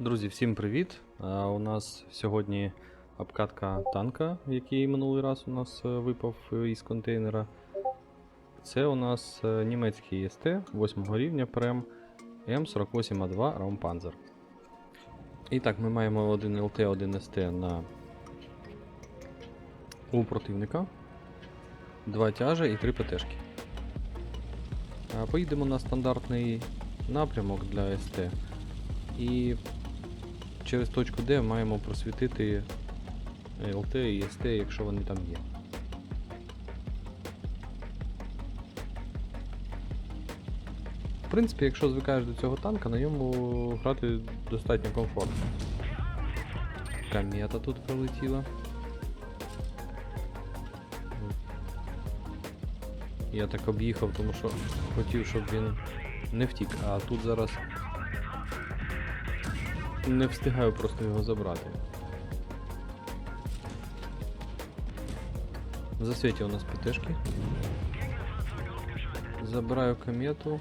Друзі, всім привіт! У нас сьогодні обкатка танка, який минулий раз у нас е, випав е, із контейнера. Це у нас е, німецький СТ 8 рівня ПРЕМ М48А2 Раумпанзер. І так, ми маємо один ЛТ, один СТ на у противника, два тяжа і три ПТшки. Поїдемо на стандартний напрямок для СТ. І через точку D маємо просвітити LT і ST, якщо вони там є. В принципі, якщо звикаєш до цього танка, на ньому грати достатньо комфортно. Камета тут пролетіла. Я так об'їхав, тому що хотів, щоб він не втік, а тут зараз не встигаю просто його забрати. В засвіті у нас ПТшки. Забираю комету.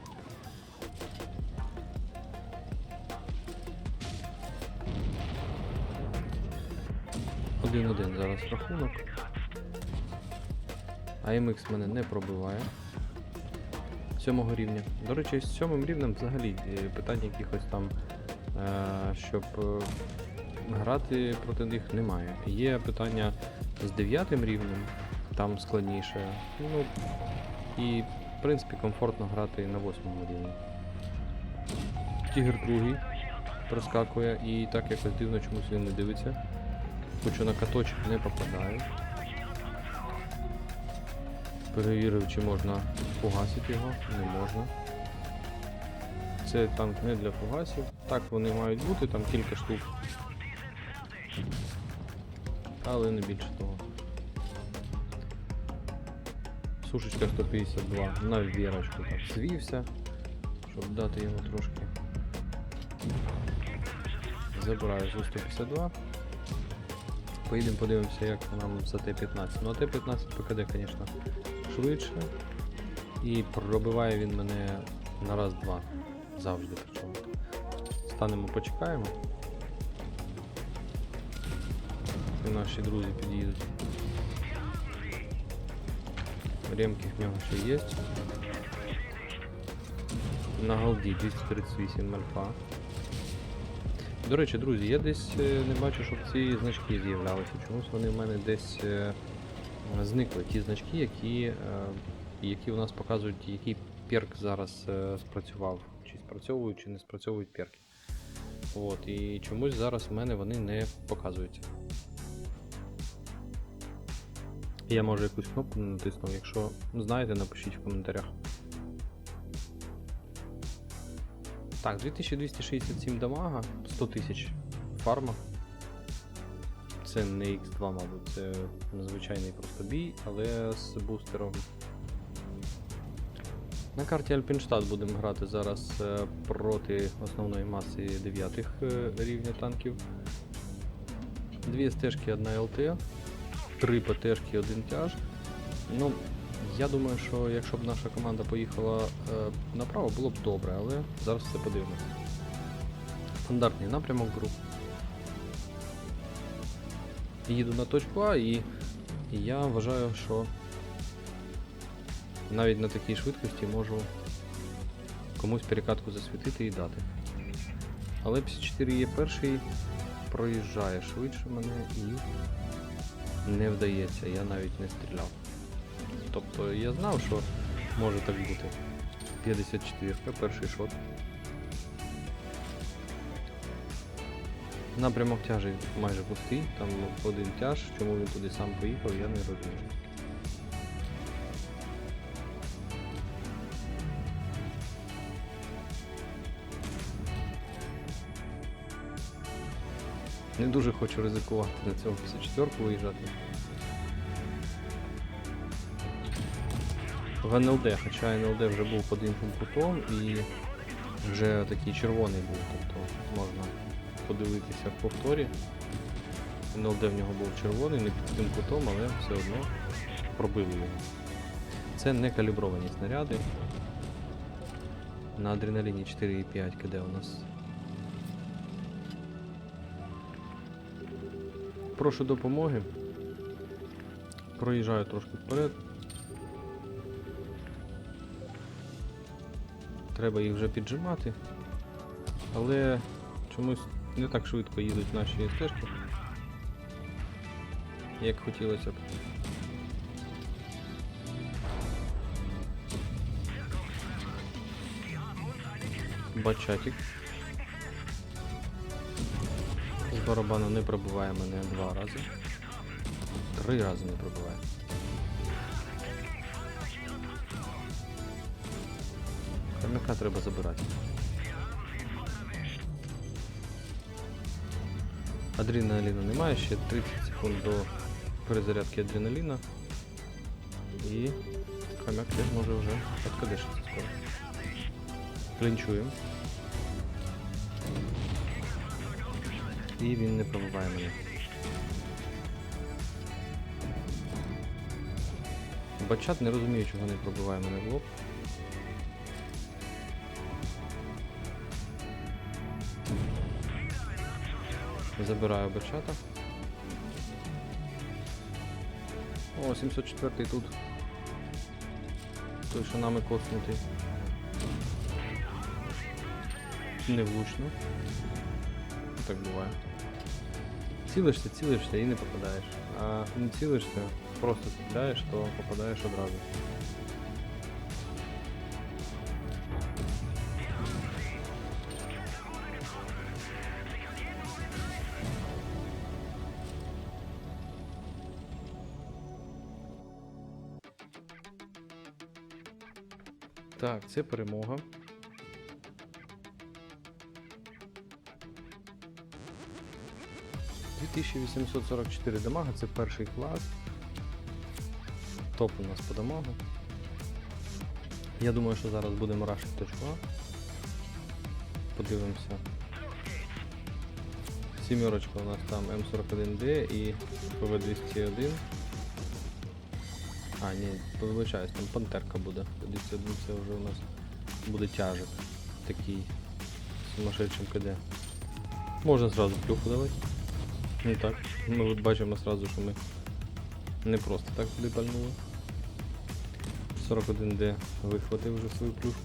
Один-один зараз рахунок. АМХ мене не пробиває. Сьомого рівня. До речі, з сьомим рівнем взагалі е, питань якихось там щоб е, грати проти них немає. Є питання з 9 рівнем, там складніше. Ну, і в принципі комфортно грати на 8 рівні. Тігр другий проскакує і так якось дивно чомусь він не дивиться. Хочу на каточок не попадаю. Перевірив, чи можна фугасити його, не можна. Це танк не для фугасів. Так вони мають бути, там кілька штук. Але не більше того. Сушечка 152 на вірочку так звівся, щоб дати йому трошки. Забираю зу 152. Поїдемо подивимося, як нам за Т-15. Ну а Т-15 ПКД, звісно, швидше. І пробиває він мене на раз-два. Завжди причому. Станемо, почекаємо. І наші друзі під'їдуть. Ремки в нього ще є. На голді 238 альфа. До речі, друзі, я десь е, не бачу, щоб ці значки з'являлися. Чомусь вони в мене десь е, зникли. Ті значки, які, е, які у нас показують, який перк зараз спрацював. Чи спрацьовують, чи не спрацьовують перки. От, і чомусь зараз в мене вони не показуються. Я може якусь кнопку натиснув, якщо знаєте, напишіть в коментарях. Так, 2267 дамага, 100 тисяч фарма. Це не X2, мабуть, це звичайний просто бій, але з бустером. На карті Альпінштадт будемо грати зараз е, проти основної маси 9 рівня танків. Дві стежки, одна ЛТ, три ПТшки, один тяж. Ну, я думаю, що якщо б наша команда поїхала е, направо, було б добре, але зараз все подивимося. Стандартний напрямок гру. Їду на точку А і я вважаю, що навіть на такій швидкості можу комусь перекатку засвітити і дати. Але 54 є перший, проїжджає швидше мене і не вдається, я навіть не стріляв. Тобто я знав, що може так бути. 54 перший шот. Напрямок тяжі майже пустий, там один тяж, чому він туди сам поїхав, я не розумію. Не дуже хочу ризикувати на цього 54 виїжджати. В НЛД, хоча НЛД вже був під іншим кутом і вже такий червоний був, тобто можна подивитися в повторі. НЛД в нього був червоний, не під тим кутом, але все одно пробили його. Це не калібровані снаряди. На адреналіні 4,5 КД у нас Прошу допомоги. Проїжджаю трошки вперед. Треба їх вже піджимати. Але чомусь не так швидко їдуть наші стежки, як хотілося б. Бачатик. Барабану не пробиває мене два рази. Три рази не пробиває. Хомяка треба забирати. Адреналіну немає, ще 30 секунд до перезарядки адреналіна. І хомяк теж може вже откадешитися скоро. Клінчуємо. І він не пробиває мене. Бачат не розумію, чого не пробиває мене в лоб. Забираю бачата. О, 704 тут. Той, що нами коснутий. Невлучно. Так буває. Цілишся, цілишся і не попадаєш. А не цілишся, просто стріляєш, то попадаєш одразу. Так, це перемога. – 2844 дамага, це перший клас. Топ у нас по дамагу. Я думаю, що зараз будемо рашити точку А. Подивимося. Сімерочка у нас там М41D і ПВ-201. А, ні, вибачаюсь, там пантерка буде. 201 це вже у нас буде тяжик. Такий сумасшедшим КД. Можна зразу плюху давати. Ну так. Ми от бачимо сразу, що ми не просто так туди пальнули. 41D вихватив вже свою плюшку.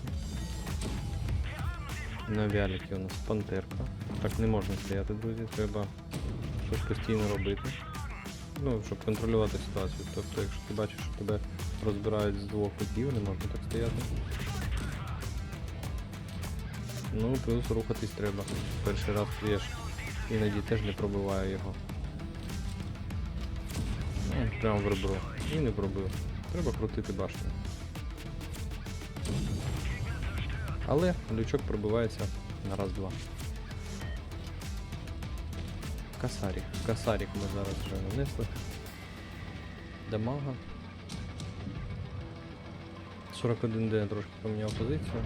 На вяліки у нас пантерка. Так не можна стояти, друзі, треба щось постійно робити. Ну, щоб контролювати ситуацію. Тобто, якщо ти бачиш, що тебе розбирають з двох кутів, не можна так стояти. Ну, плюс рухатись треба. Перший раз ж іноді теж не пробиваю його. Ну, Прямо в ребро. І не пробив. Треба крутити башню. Але лючок пробивається на раз-два. Касарік. Касарік ми зараз вже нанесли. Дамага. 41D трошки поміняв позицію.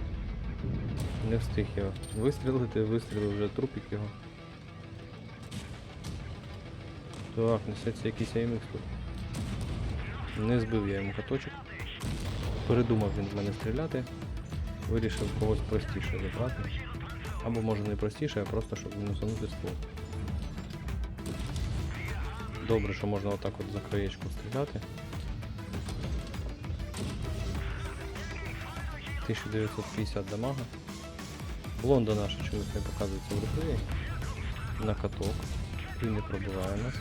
Не встиг його вистрілити, вистрілив вже трупик його. Так, несеться якийсь аймікс тут. Не збив я йому каточок. Передумав він в мене стріляти. Вирішив когось простіше забрати. Або може не простіше, а просто щоб мінусанути ствол. Добре, що можна отак от за краєчку стріляти. 1950 дамага. Блонда наша чомусь не показується в реплеї. На каток. І не пробиває нас.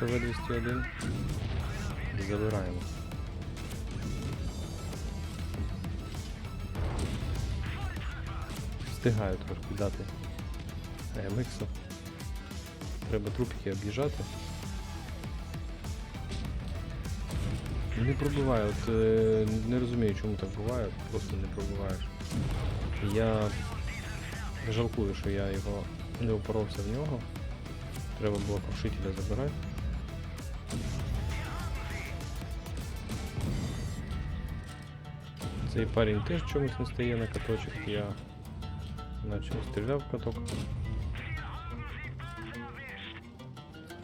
ПВ-201. Забираємо. Встигаю трошки дати АМХ. Треба трупики об'їжджати. Не пробиваю, от е, не розумію, чому так буває, просто не пробиваєш. Я жалкую, що я його не упоровся в нього. Треба було крушителя забирати. Цей парень теж чомусь не стає на каточок, я наче стріляв в каток.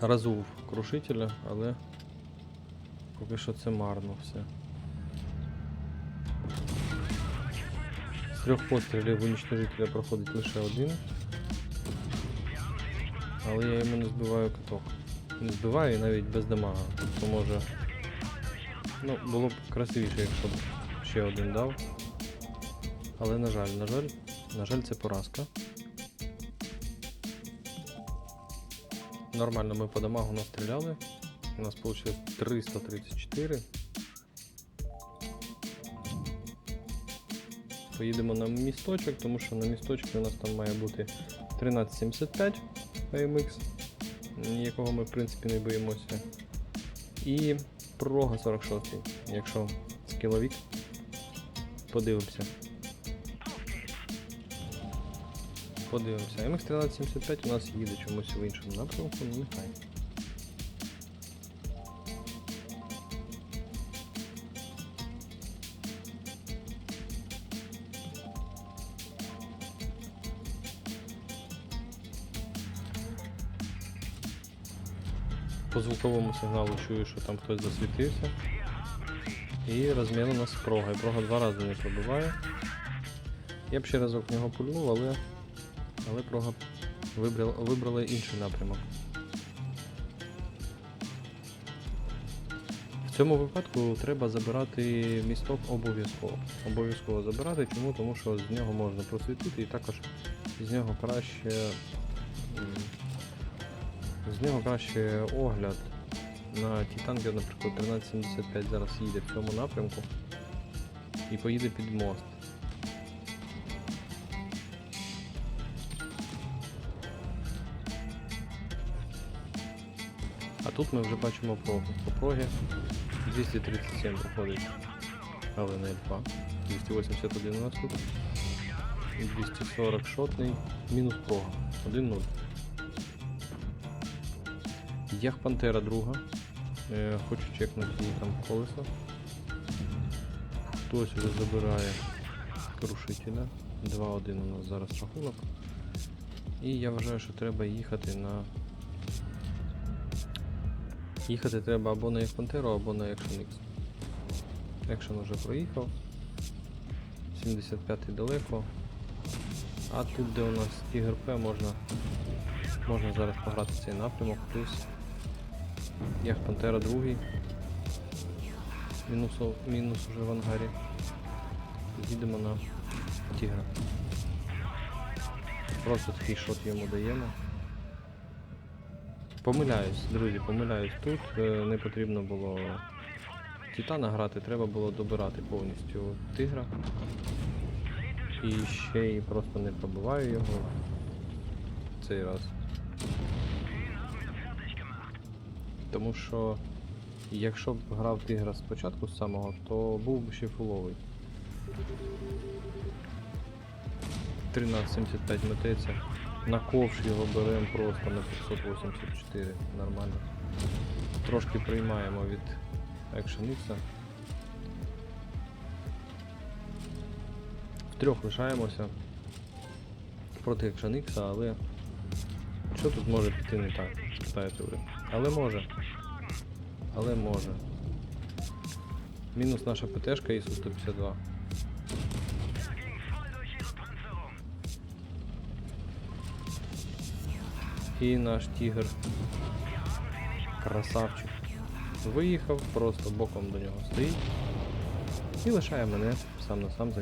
Разув крушителя, але поки що це марно все. З трьох пострілів уничтожителя проходить лише один. Але я йому не збиваю каток. не збиває і навіть без дамага. Тобто може. Ну, було б красивіше, якщо б ще один дав. Але на жаль, на жаль, на жаль, це поразка. Нормально ми по дамагу настріляли. У нас вийшло 334. Поїдемо на місточок, тому що на місточку у нас там має бути 1375 AMX, якого ми в принципі не боїмося. І прога 46, якщо скіловік. Подивимося. Подивимося. MX 1375 у нас їде чомусь в іншому напрямку, ну нехай. По звуковому сигналу чую, що там хтось засвітився. І розмін у нас прога. Прога два рази не пробиває. Я б ще разок в нього пульнув, але, але прога вибрала, вибрала інший напрямок. В цьому випадку треба забирати місток обов'язково. Обов'язково забирати. Чому? Тому що з нього можна просвітити і також з нього краще. З нього краще огляд на ті танки, наприклад, 1375 зараз їде в цьому напрямку і поїде під мост. А тут ми вже бачимо прогу. По прогі 237 проходить. Але не L2. 281 у нас тут. І 240 шотний. Мінус прога. 1-0. Ях Пантера друга. Е, хочу чекнути її там колесо. Хтось вже забирає крушителя. 2-1 у нас зараз рахунок. І я вважаю, що треба їхати на. Їхати треба або на Ях Пантеру, або на Action X. Action вже проїхав. 75-й далеко. А тут, де у нас Тігр П, можна, можна зараз пограти цей напрямок, плюс Ях Пантера другий. Мінус, мінус уже в ангарі. Їдемо на Тігра. Просто такий шот йому даємо. Помиляюсь, друзі, помиляюсь тут. Е, Не потрібно було Титана грати, треба було добирати повністю тигра. І ще й просто не пробиваю його цей раз. Тому що якщо б грав тигра спочатку з самого, то був би ще фуловий. 1375 мететься. На ковш його беремо просто на 584. Нормально. Трошки приймаємо від X. Втрьох лишаємося проти X, але що тут може піти не так? Питаєте ви. Але може. Але може. Мінус наша ПТшка ісу 152. І наш тігр. Красавчик. Виїхав, просто боком до нього стоїть. І лишає мене сам на сам з.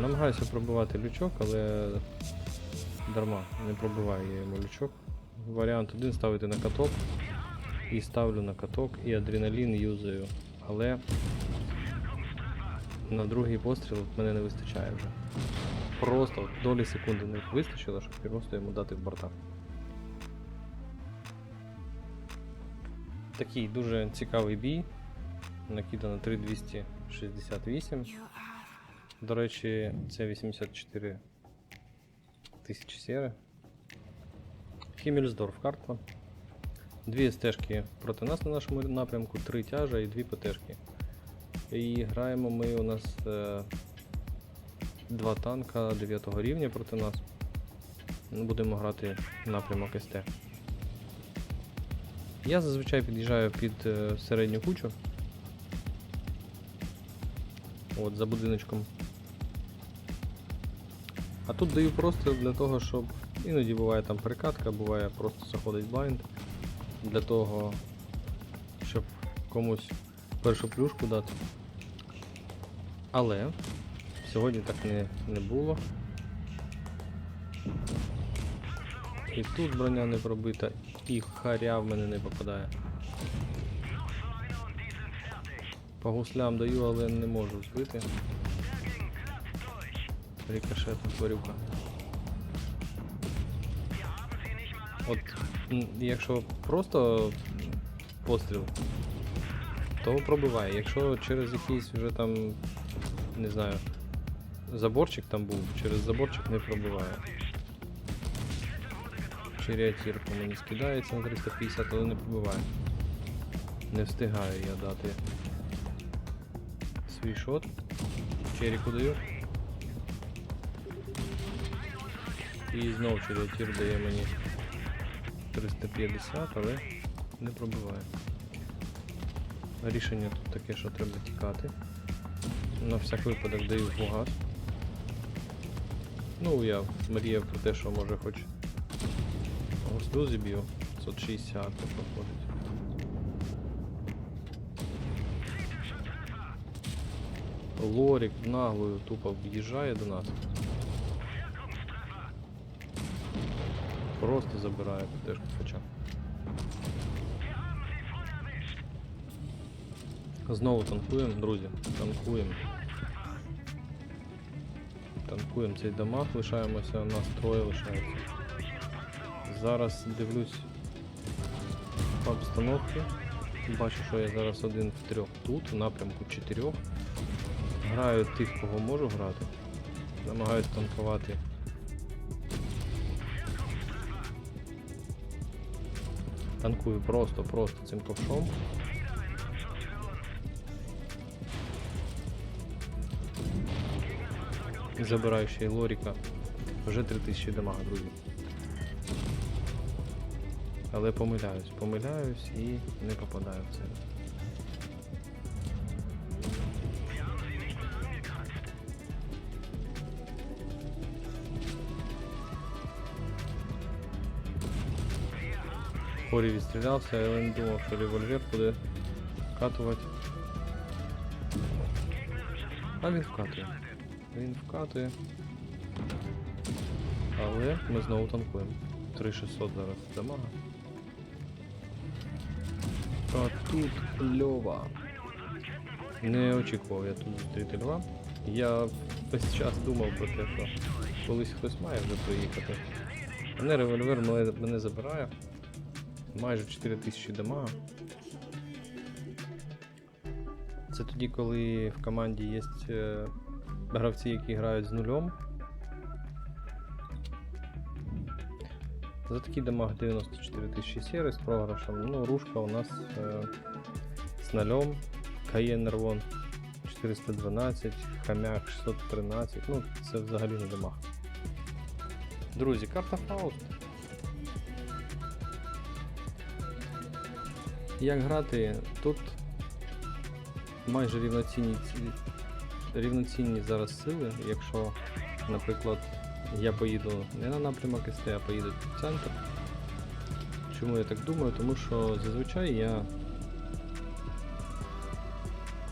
Намагаюся пробивати лючок, але дарма, не пробиваю я йому лючок. Варіант один ставити на каток. І ставлю на каток, і адреналін юзаю. Але на другий постріл мене не вистачає вже. Просто долі секунди не вистачило, щоб просто йому дати в борта. Такий дуже цікавий бій. Накидано 3268. До речі, це 84 тисячі сєри. Хімельсдорф карта. Дві стежки проти нас на нашому напрямку, три тяжа і дві ПТшки. І граємо ми у нас е, два танка 9 рівня проти нас. Будемо грати напрямок СТ. Я зазвичай під'їжджаю під е, середню кучу. От, за будиночком. А тут даю простріл для того, щоб Іноді буває там перекатка, буває просто заходить блайнд для того, щоб комусь першу плюшку дати. Але сьогодні так не, не було. І тут броня не пробита, і харя в мене не попадає. По гуслям даю, але не можу збити. Рикошетна тварюка. От якщо просто постріл, то пробиває. Якщо через якийсь вже там, не знаю, заборчик там був, через заборчик не пробиває. Черіатір мені скидається на 350, але не пробиває. Не встигаю я дати свій шот. Черіку даю. І знов черіатір дає мені 350, але не пробиває. Рішення тут таке, що треба тікати. На всяк випадок даю фугас. Ну, я мріяв про те, що може хоч гуслю зіб'ю. 560 проходить. Лорік наглою тупо в'їжджає до нас. Просто забирає ПТшку хоча. Знову танкуємо, друзі. Танкуємо. Танкуємо цей дамаг, лишаємося, у нас троє лишається. Зараз дивлюсь по обстановці. Бачу, що я зараз один в трьох тут, в напрямку чотирьох. Граю тих, кого можу грати. Намагаюсь танкувати. Танкую просто, просто цим ковшом. Забираю ще й лоріка. Вже 3000 дамага, друзі. Але помиляюсь, помиляюсь і не попадаю в це. Хорі відстрілявся, але не думав, що револьвер буде вкатувати. А він вкатує. Він вкатує. Але ми знову танкуємо. 3600 зараз дамага. А тут льова. Не очікував я тут зустріти льва. Я весь час думав про те, що колись хтось має вже приїхати. Мене револьвер мене забирає. Майже 4000 дамага. Це тоді, коли в команді є е, гравці, які грають з нульом. За такий дамаг 94 тисячі сіри з програшем. Ну, рушка у нас е, з нульом. Каєн Нервон 412, Хам'як 613. Ну, це взагалі не дамаг. Друзі, карта Фауст. Як грати? Тут майже рівноцінні рівноцінні зараз сили, якщо, наприклад, я поїду не на напрямок СТ, а поїду в центр. Чому я так думаю? Тому що зазвичай я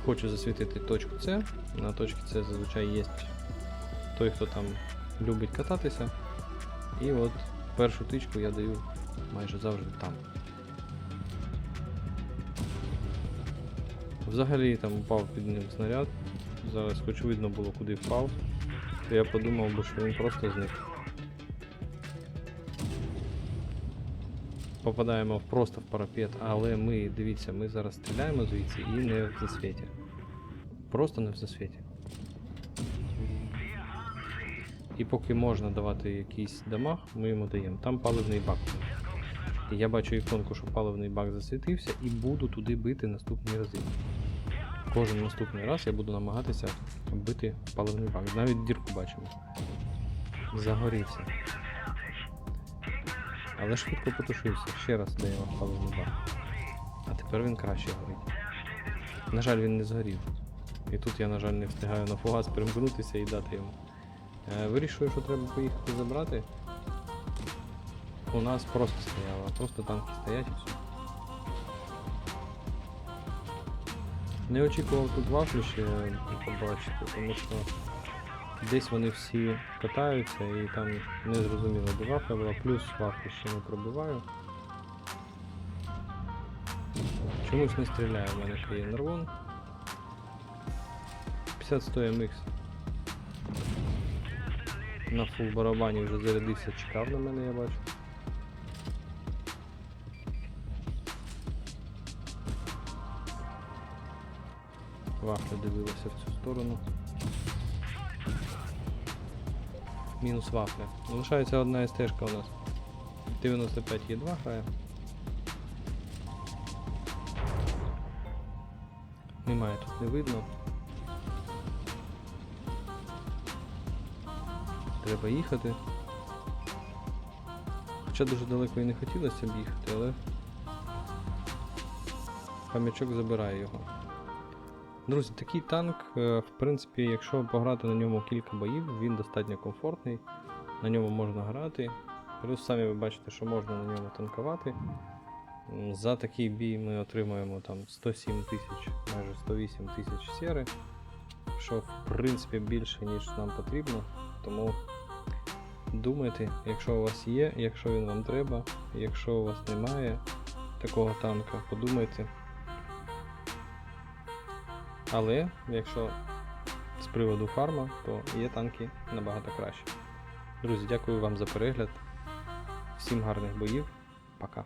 хочу засвітити точку С. На точці С зазвичай є той, хто там любить кататися. І от першу тичку я даю майже завжди там. Взагалі там упав під ним снаряд. Зараз хоч видно було куди впав. То я подумав би, що він просто зник. Попадаємо просто в парапет, але ми, дивіться, ми зараз стріляємо звідси і не в засвіті. Просто не в засвіті. І поки можна давати якийсь дамаг, ми йому даємо. Там паливний бак. Я бачу іконку, що паливний бак засвітився, і буду туди бити наступні рази. Кожен наступний раз я буду намагатися бити паливний бак. Навіть дірку бачимо. Загорівся. Але швидко потушився. Ще раз даємо паливний бак. А тепер він краще горить. На жаль, він не згорів. І тут я, на жаль, не встигаю на фугас перемкнутися і дати йому. Е, Вирішую, що треба поїхати забрати. у нас просто стояла, просто танки стоять і все. Не очікував тут вафлю ще побачити, тому що десь вони всі катаються і там не зрозуміло, де вафля була, плюс вафлю ще не пробиваю. Чомусь не стріляє в мене Київ Нервон. 50 MX. На фул барабані вже зарядився, чекав на мене, я бачу. Вафля дивилася в цю сторону. Мінус вафля. Залишається одна стежка у нас. 95 є 2 грає. Немає тут, не видно. Треба їхати. Хоча дуже далеко і не хотілося б їхати, але хам'ячок забирає його. Друзі, такий танк, е, в принципі, якщо пограти на ньому кілька боїв, він достатньо комфортний, на ньому можна грати. Плюс самі ви бачите, що можна на ньому танкувати. За такий бій ми отримуємо там 107 тисяч, майже 108 тисяч сєри, що в принципі більше, ніж нам потрібно. Тому думайте, якщо у вас є, якщо він вам треба, якщо у вас немає такого танка, подумайте. Але якщо з приводу фарма, то є танки набагато краще. Друзі, дякую вам за перегляд. Всім гарних боїв. Пока.